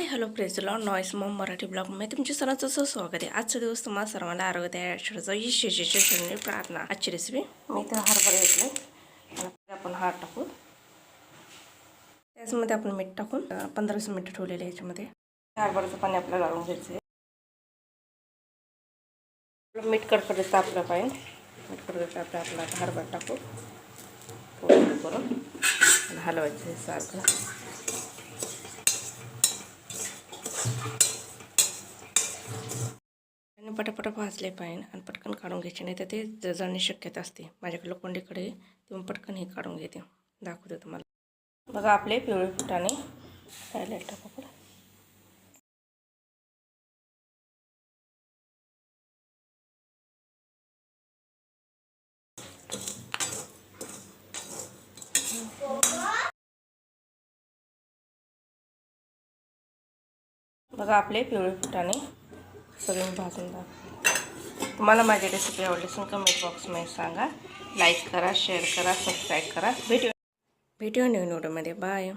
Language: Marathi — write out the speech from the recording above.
हाय हॅलो प्रेझला नॉईस मॉम मराठी ब्लॉगमध्ये तुमच्या सणाचं असं स्वागत आहे. आजचा दिवस तुम्हाला सर्वांना आरोग्य आहे आयुष्याचा यशस्वी प्रार्थना. आजची रेसिपी मी इथं हरभरा घेतले आपण हार टाकू त्याच्यामध्ये आपण मीठ टाकून पंधरा वीस मिनटं ठेवलेले याच्यामध्ये. हरभऱ्याचं पाणी आपल्याला गाळून घ्यायचं आहे आपलं मीठ कडकडीचं आपलं पाहिजे. मीठ कडकडीचं आपलं आपला हरभरा टाकू. करून हलवायचं सारखं. पटापटा भाजले पाहिजे आणि पटकन काढून घ्यायचे नाही तर ते जळण्याची शक्यता असते. माझ्याकडे कोंडीकडे तेव्हा पटकन हे काढून घेते. दाखवते तुम्हाला. बघा आपले पिवळे फुटाने राहिले टाकू बघा आपले पिवळे फुटाने सगळे मी भाजून द्या तुम्हाला माझी रेसिपी आवडली असेल कमेंट बॉक्समध्ये सांगा. लाईक करा शेअर करा सबस्क्राईब करा. भेटू भेटूया नवीन व्हिडिओमध्ये बाय